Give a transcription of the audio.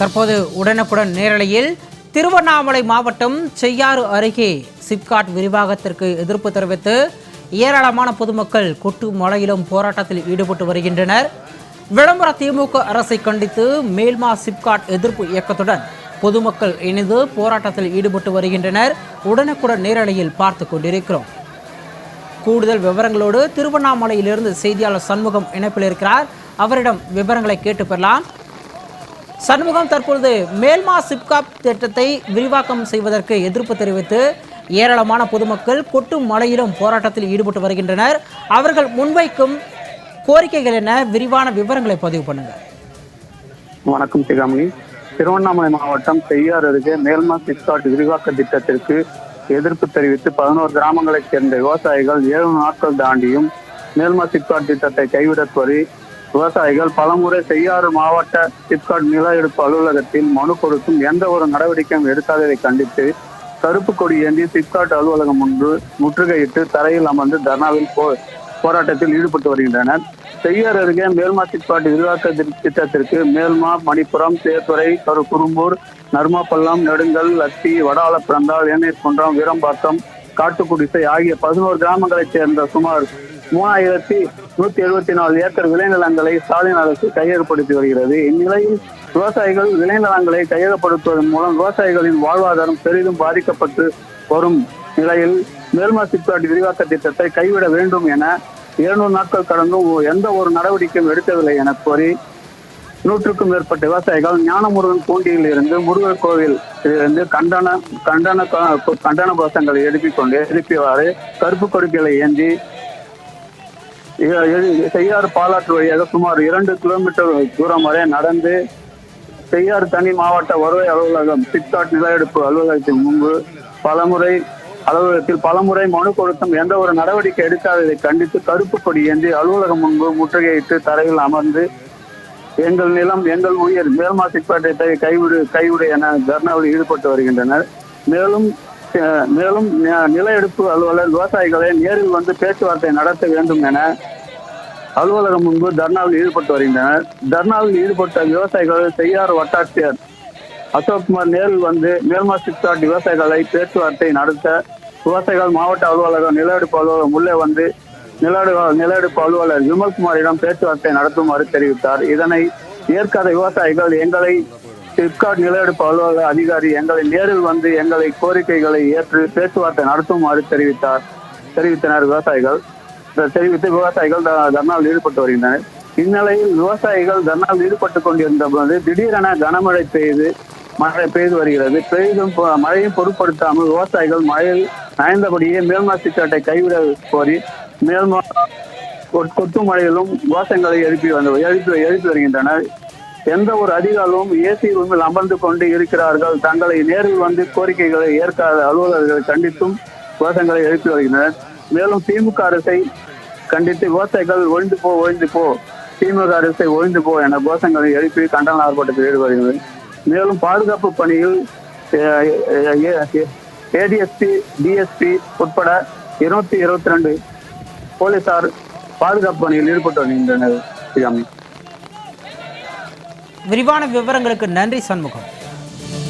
தற்போது உடனுக்குடன் நேரலையில் திருவண்ணாமலை மாவட்டம் செய்யாறு அருகே சிப்காட் விரிவாகத்திற்கு எதிர்ப்பு தெரிவித்து ஏராளமான பொதுமக்கள் கொட்டு மழையிலும் போராட்டத்தில் ஈடுபட்டு வருகின்றனர். விளம்பர திமுக அரசை கண்டித்து மேல்மா சிப்காட் எதிர்ப்பு இயக்கத்துடன் பொதுமக்கள் இணைந்து போராட்டத்தில் ஈடுபட்டு வருகின்றனர். உடனுக்குடன் நேரலையில் பார்த்து கொண்டிருக்கிறோம். கூடுதல் விவரங்களோடு திருவண்ணாமலையிலிருந்து செய்தியாளர் சண்முகம் இணைப்பில் இருக்கிறார். அவரிடம் விவரங்களை கேட்டு பெறலாம். சண்முகம் தற்பொழுது மேல்மா சிப்காப் திட்டத்தை விரிவாக்கம் செய்வதற்கு எதிர்ப்பு தெரிவித்து ஏராளமான பொதுமக்கள் கொட்டும் மழையிலும் போராட்டத்தில் ஈடுபட்டு வருகின்றனர். அவர்கள் முன்வைக்கும் கோரிக்கைகள் என்ன? விரிவான விவரங்களை பதிவு பண்ணுங்க. வணக்கம் சிகாமணி. திருவண்ணாமலை மாவட்டம் செய்யார் அருகே மேல்மா சிப்காட் விரிவாக்க திட்டத்திற்கு எதிர்ப்பு தெரிவித்து பதினோரு கிராமங்களைச் சேர்ந்த விவசாயிகள் ஏழு நாட்கள் தாண்டியும் மேல்மா சிப்காட் திட்டத்தை கைவிடக் கோரி விவசாயிகள் பலமுறை செய்யாறு மாவட்ட சிப்காட் நில எடுப்பு அலுவலகத்தில் மனு கொடுத்தும் எந்த ஒரு நடவடிக்கையும் எடுக்காததை கண்டித்து கருப்பு கொடி ஏந்தி சிப்காட் அலுவலகம் முன்பு முற்றுகையிட்டு தரையில் அமர்ந்து தர்ணாவில் போ போராட்டத்தில் ஈடுபட்டு வருகின்றனர். செய்யார் அருகே மேல்மா சிப்காட் விரிவாக்க திட்டத்திற்கு மேல்மா மணிப்புரம் சேத்துறை கரு குறும்பூர் நர்மாப்பள்ளம் நெடுங்கல் லத்தி வடால பிறந்தால் ஏனீர் குன்றம் வீரம்பாக்கம் காட்டுக்குடிசை ஆகிய பதினோரு கிராமங்களைச் சேர்ந்த சுமார் மூவாயிரத்தி நூத்தி எழுபத்தி நாலு ஏக்கர் விளைநிலங்களை ஸ்டாலின் அரசு கையகப்படுத்தி வருகிறது. இந்நிலையில் விவசாயிகள் விளைநிலங்களை கையகப்படுத்துவதன் மூலம் விவசாயிகளின் வாழ்வாதாரம் பெரிதும் பாதிக்கப்பட்டு வரும் நிலையில் மேல்மா சிப்காட் விரிவாக்க திட்டத்தை கைவிட வேண்டும் என இருநூறு நாட்கள் கடந்தும் எந்த ஒரு நடவடிக்கையும் எடுக்கவில்லை என கோரி நூற்றுக்கும் மேற்பட்ட விவசாயிகள் ஞானமுருகன் பூண்டியில் இருந்து முருகர் கோவில் இருந்து கண்டன கண்டன கண்டன கோஷங்களை எழுப்பிக் கொண்டு எழுப்பியவாறு கருப்பு கொடுக்கைகளை ஏந்தி செய்யாறு பாலாற்று வழியாக சுமார் இரண்டு கிலோமீட்டர் தூரம் வரை நடந்து செய்யாறு தனி மாவட்ட வருவாய் அலுவலகம் சிப்காட் நில எடுப்பு அலுவலகத்தின் முன்பு பலமுறை அலுவலகத்தில் பலமுறை மனு கொடுத்தும் எந்த ஒரு நடவடிக்கை எடுக்காததை கண்டித்து கருப்பு கொடி ஏந்தி அலுவலகம் முன்பு முற்றுகையிட்டு தரையில் அமர்ந்து எங்கள் நிலம் எங்கள் உயிர் மேல்மா சிப்பாட்டத்தை கைவிடு கைவிடு என தர்ணாவில் ஈடுபட்டு வருகின்றனர். மேலும் மேலும் நில எடுப்பு அலுவலர் விவசாயிகளை நேரில் வந்து பேச்சுவார்த்தை நடத்த வேண்டும் என அலுவலகம் முன்பு தர்ணாவில் ஈடுபட்டு வருகின்றனர். தர்ணாவில் ஈடுபட்ட விவசாயிகள் செய்யாறு வட்டாட்சியர் அசோக்குமார் நேரில் வந்து மேல்மா விவசாயிகளை பேச்சுவார்த்தை நடத்த விவசாயிகள் மாவட்ட அலுவலகம் நில எடுப்பு அலுவலகம் உள்ளே வந்து நிலடு நிலஎடுப்பு அலுவலர் விமல்குமாரிடம் பேச்சுவார்த்தை நடத்துமாறு தெரிவித்தார். இதனை ஏற்காத விவசாயிகள் எங்களை சிப்காட் நிலஎடுப்பு அலுவலக அதிகாரி எங்களை நேரில் வந்து எங்களை கோரிக்கைகளை ஏற்று பேச்சுவார்த்தை நடத்துமாறு தெரிவித்தார் தெரிவித்தனர் விவசாயிகள். தெரிவித்து விவசாயிகள் தர்ணாவில் ஈடுபட்டு வருகின்றனர். இந்நிலையில் விவசாயிகள் தர்ணாவில் ஈடுபட்டு கொண்டிருந்த போது திடீரென கனமழை பெய்து மழை பெய்து வருகிறது. பெய்தும் மழையும் பொருட்படுத்தாமல் விவசாயிகள் மழையில் நயந்தபடியே மேல்மாசிக்காட்டை கைவிட கோரி மேல்மா கொத்து மழையிலும் கோஷங்களை எழுப்பி வந்து எழுப்பி எழுப்பி வருகின்றனர். எந்த ஒரு அதிகாரமும் ஏசி ரூமில் அமர்ந்து கொண்டு இருக்கிறார்கள். தங்களை நேரில் வந்து கோரிக்கைகளை ஏற்காத அலுவலர்களை கண்டித்தும் கோஷங்களை எழுப்பி வருகின்றனர். மேலும் திமுக அரசை கண்டித்து விவசாயிகள் ஒழிந்து போ ஒழிந்து போ. திமுக அரசை ஒழிந்து போ என கோஷங்களை எழுப்பி கண்டன ஆர்ப்பாட்டத்தில் ஈடுபடுகிறது. மேலும் பாதுகாப்பு பணியில் ஏடிஎஸ்பி டிஎஸ்பி உட்பட இருநூத்தி இருபத்தி ரெண்டு போலீசார் பாதுகாப்பு பணியில் ஈடுபட்டு வருகின்றனர். விரிவான விவரங்களுக்கு நன்றி சண்முகம்.